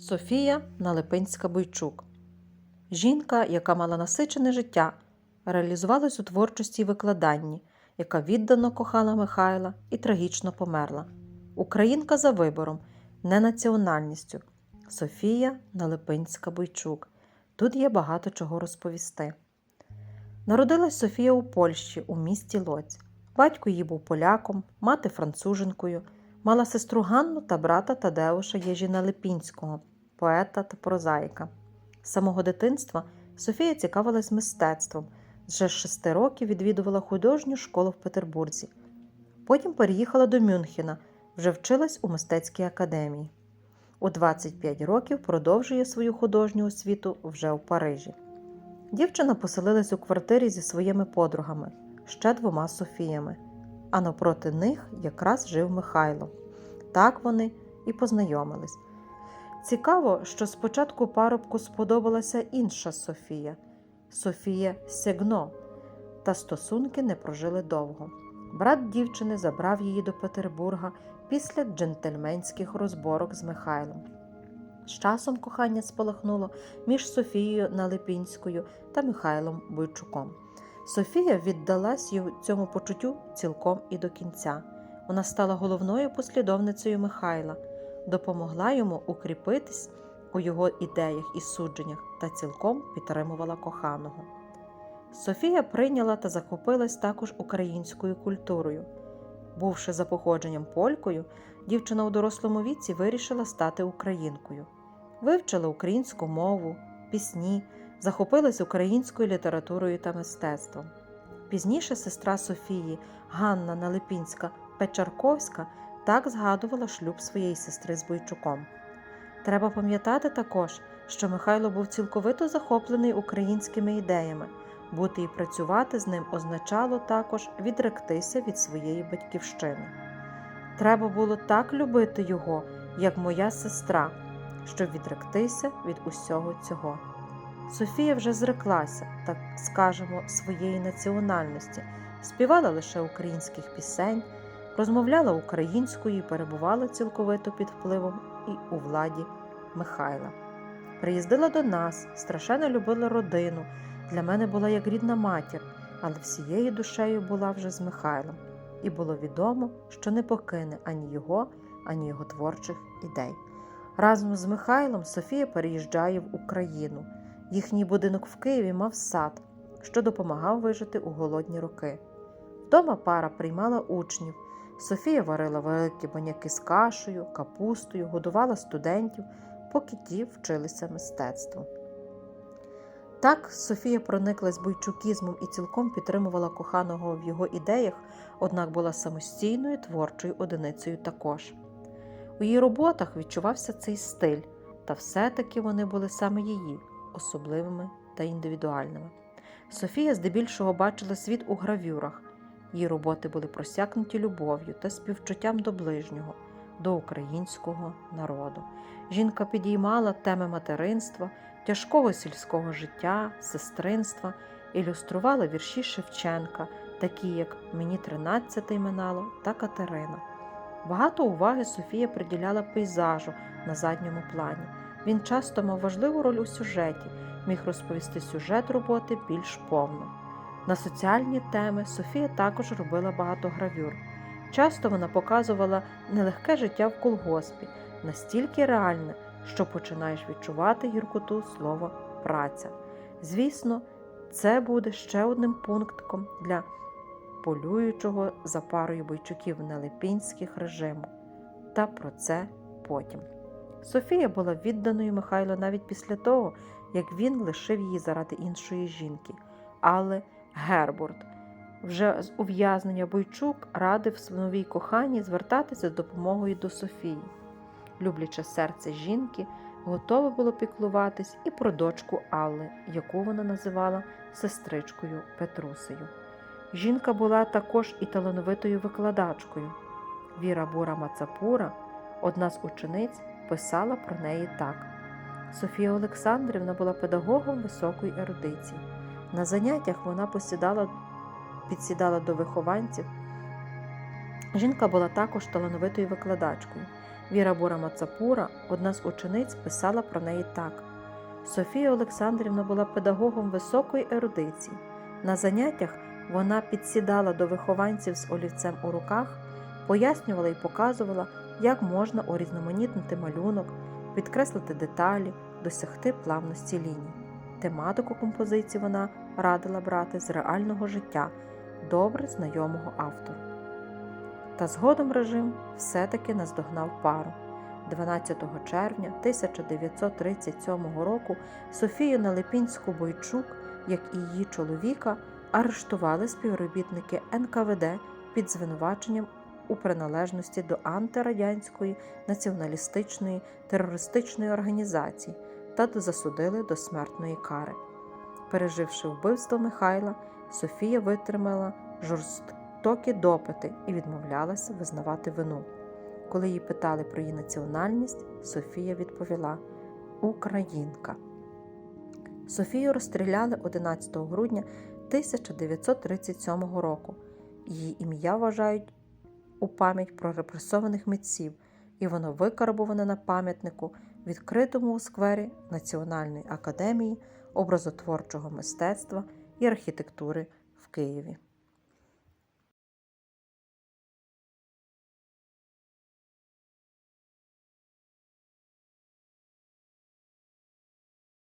Софія Налипинська Бойчук. Жінка, яка мала насичене життя, реалізувалась у творчості і викладанні, яка віддано кохала Михайла і трагічно померла. Українка за вибором, не національністю. Софія Налипинська Бойчук. Тут є багато чого розповісти. Народилась Софія у Польщі, у місті Лоць. Батько її був поляком, мати француженкою, мала сестру Ганну та брата Тадеуша Єжіна Липінського, поета та прозаїка. З самого дитинства Софія цікавилась мистецтвом. Вже з шести років відвідувала художню школу в Петербурзі. Потім переїхала до Мюнхена, вже вчилась у мистецькій академії. У 25 років продовжує свою художню освіту вже у Парижі. Дівчина поселилась у квартирі зі своїми подругами, ще двома Софіями, а навпроти них якраз жив Михайло. Так вони і познайомились. Цікаво, що спочатку парубку сподобалася інша Софія Софія Сегно, та стосунки не прожили довго. Брат дівчини забрав її до Петербурга після джентльменських розборок з Михайлом. З часом кохання спалахнуло між Софією Налипінською та Михайлом Бойчуком. Софія віддалась цьому почуттю цілком і до кінця. Вона стала головною послідовницею Михайла, допомогла йому укріпитись у його ідеях і судженнях та цілком підтримувала коханого. Софія прийняла та захопилась також українською культурою. Бувши за походженням полькою, дівчина у дорослому віці вирішила стати українкою. Вивчила українську мову, пісні, захопилась українською літературою та мистецтвом. Пізніше сестра Софії, Ганна Налипінська Печарковська, так згадувала шлюб своєї сестри з Бойчуком. Треба пам'ятати також, що Михайло був цілковито захоплений українськими ідеями. Бути і працювати з ним означало також відректися від своєї батьківщини. Треба було так любити його, як моя сестра, щоб відректися від усього цього. Софія вже зреклася, так скажемо, своєї національності, співала лише українських пісень, розмовляла українською і перебувала цілковито під впливом і у владі Михайла. Приїздила до нас, страшенно любила родину. Для мене була як рідна матір, але всією душею була вже з Михайлом, і було відомо, що не покине ані його, ані його творчих ідей. Разом з Михайлом Софія переїжджає в Україну. Їхній будинок в Києві мав сад, що допомагав вижити у голодні роки. Вдома пара приймала учнів. Софія варила великі баняки з кашею, капустою, годувала студентів, поки ті вчилися мистецтву. Так Софія прониклась бойчукізмом і цілком підтримувала коханого в його ідеях, однак була самостійною творчою одиницею також. У її роботах відчувався цей стиль, та все-таки вони були саме її, особливими та індивідуальними. Софія здебільшого бачила світ у гравюрах. Її роботи були просякнуті любов'ю та співчуттям до ближнього, до українського народу. Жінка підіймала теми материнства, тяжкого сільського життя, сестринства, ілюструвала вірші Шевченка, такі як Мені тринадцятий минало та Катерина. Багато уваги Софія приділяла пейзажу на задньому плані. Він часто мав важливу роль у сюжеті, міг розповісти сюжет роботи більш повно. На соціальні теми Софія також робила багато гравюр. Часто вона показувала нелегке життя в колгоспі, настільки реальне, що починаєш відчувати гіркоту слова праця. Звісно, це буде ще одним пунктом для полюючого за парою бойчуків нелепінських режиму. Та про це потім. Софія була відданою Михайлу навіть після того, як він лишив її заради іншої жінки, але Гербурт. Вже з ув'язнення Бойчук радив новій коханій звертатися з допомогою до Софії. Любляче серце жінки, готове було піклуватись і про дочку Алли, яку вона називала сестричкою Петрусею. Жінка була також і талановитою викладачкою. Віра Бура Мацапура, одна з учениць, писала про неї так: Софія Олександрівна була педагогом високої ерудиції. На заняттях вона посідала, підсідала до вихованців. Жінка була також талановитою викладачкою. Віра Бура Мацапура, одна з учениць, писала про неї так: Софія Олександрівна була педагогом високої ерудиції. На заняттях вона підсідала до вихованців з олівцем у руках, пояснювала і показувала, як можна урізноманітнити малюнок, підкреслити деталі, досягти плавності ліній. Тематику композиції вона радила брати з реального життя добре знайомого автору. Та згодом режим все-таки наздогнав пару. 12 червня 1937 року Софію Налипінську Бойчук, як і її чоловіка, арештували співробітники НКВД під звинуваченням у приналежності до антирадянської націоналістичної терористичної організації та засудили до смертної кари. Переживши вбивство Михайла, Софія витримала жорстокі допити і відмовлялася визнавати вину. Коли її питали про її національність, Софія відповіла Українка. Софію розстріляли 11 грудня 1937 року. Її ім'я вважають у пам'ять про репресованих митців, і воно викарбоване на пам'ятнику, відкритому у сквері Національної академії образотворчого мистецтва і архітектури в Києві.